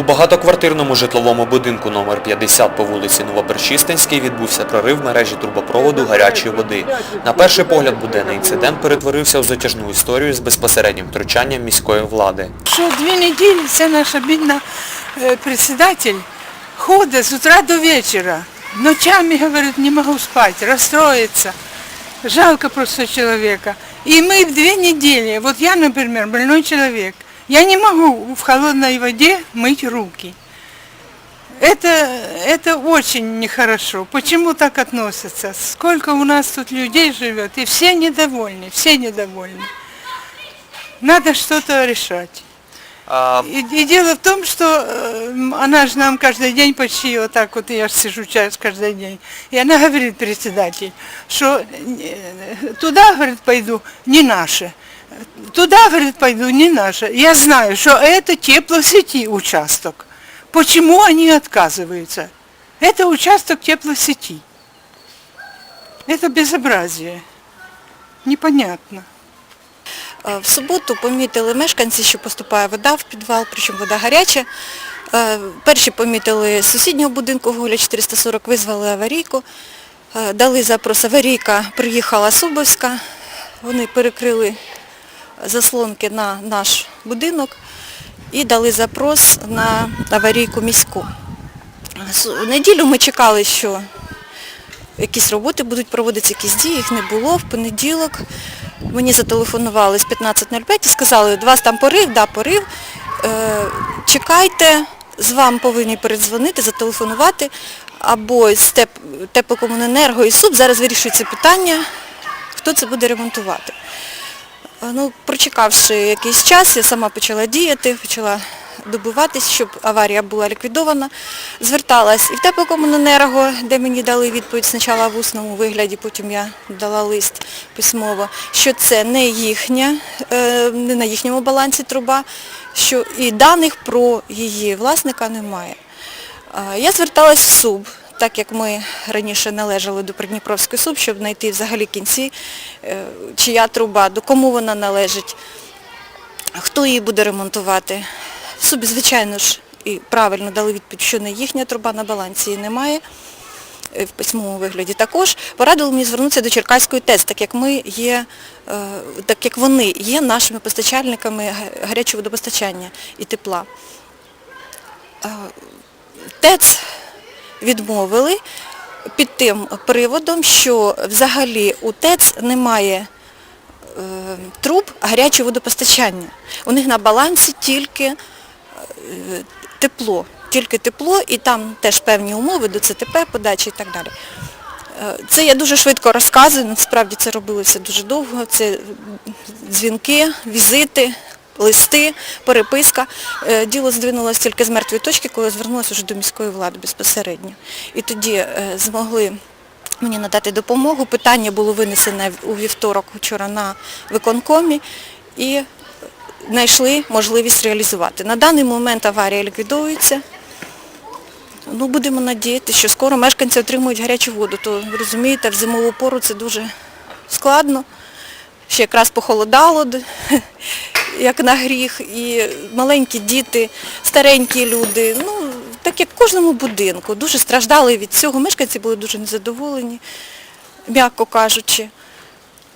У багатоквартирному житловому будинку номер 50 по вулиці Новоперчистинській відбувся прорив мережі трубопроводу гарячої води. На перший погляд буденний інцидент перетворився у затяжну історію з безпосереднім втручанням міської влади. Що дві неділі ця наша бідна е, председатель ходить з утра до вечора. Ночами, говорит, не могу спать, расстроится. Жалко просто человека. И мы в две недели, вот я, например, больной человек, я не могу в холодной воде мыть руки. Это, это очень нехорошо. Почему так относятся? Сколько у нас тут людей живет, и все недовольны, все недовольны. Надо что-то решать. А, И, и дело в том, что э, она же нам каждый день почти вот так вот, я сижу час каждый день, и она говорит, председатель, что э, туда, говорит, пойду, не наше. Туда, говорит, пойду, не наше. Я знаю, что это теплосети участок. Почему они отказываются? Это участок теплосети. Это безобразие. Непонятно. Е, В суботу помітили мешканці, що поступає вода в підвал, причому вода гаряча. Е, Перші помітили з сусіднього будинку Гуля 440, визвали аварійку, Е, дали запрос. Аварійка приїхала Субовська, вони перекрили заслонки на наш будинок і дали запрос на аварійку міську. В неділю ми чекали, що якісь роботи будуть проводитися, якісь дії, їх не було. В понеділок мені зателефонували з 15.05 і сказали, у вас там порив, да, порив, е, чекайте, з вам повинні передзвонити, зателефонувати, або з теп, теплокомуненерго і СУП, зараз вирішується питання, хто це буде ремонтувати. Е, Ну, прочекавши якийсь час, я сама почала діяти, почала добиватись, щоб аварія була ліквідована. Зверталась і в теплокомуненерго, де мені дали відповідь спочатку в усному вигляді, потім я дала лист письмово, що це не їхня, е, не на їхньому балансі труба, що і даних про її власника немає. Я зверталась в СУБ, так як ми раніше належали до Придніпровської СУБ, щоб знайти взагалі кінці, е, чия труба, до кому вона належить, хто її буде ремонтувати. СУБі, звичайно ж, і правильно дали відповідь, що не їхня труба на балансі її немає. е, В письмовому вигляді також порадили мені звернутися до Черкаської ТЕЦ, так як ми є, е, так як вони є нашими постачальниками гарячого водопостачання і тепла. ТЕЦ відмовили під тим приводом, що взагалі у ТЕЦ немає е, труб гарячого водопостачання. У них на балансі тільки е, тепло, тільки тепло і там теж певні умови до ЦТП, подачі і так далі. Е, Це я дуже швидко розказую, насправді це робилося дуже довго. Це дзвінки, візити, листи, переписка. Е, Діло здвинулося тільки з мертвої точки, коли звернулося вже до міської влади безпосередньо. І тоді е, змогли мені надати допомогу. Питання було винесене у вівторок вчора на виконкомі і знайшли можливість реалізувати. На даний момент аварія ліквідується. Ну, будемо надіятися, що скоро мешканці отримують гарячу воду. То ви розумієте, в зимову пору це дуже складно. Ще якраз похолодало, як на гріх, і маленькі діти, старенькі люди. Ну, так як в кожному будинку. Дуже страждали від цього. Мешканці були дуже незадоволені, м'яко кажучи.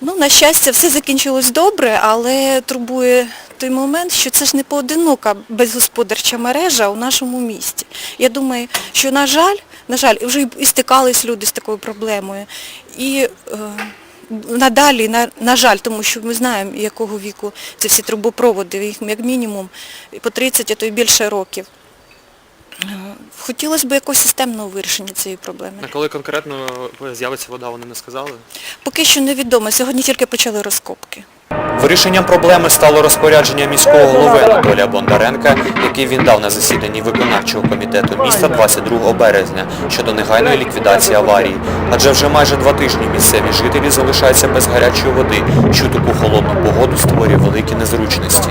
Ну, на щастя, все закінчилось добре, але турбує той момент, що це ж не поодинока безгосподарча мережа у нашому місті. Я думаю, що, на жаль, на жаль, вже і- стикались люди з такою проблемою. І е, надалі, на, на жаль, тому що ми знаємо, якого віку ці всі трубопроводи, їх як мінімум по 30, а то й більше років. Хотілося б якогось системного вирішення цієї проблеми. А коли конкретно з'явиться вода, вони не сказали? Поки що невідомо, сьогодні тільки почали розкопки. Вирішенням проблеми стало розпорядження міського голови Анатолія Бондаренка, який він дав на засіданні виконавчого комітету міста 22 березня щодо негайної ліквідації аварії. Адже вже майже два тижні місцеві жителі залишаються без гарячої води, що таку холодну погоду створює великі незручності.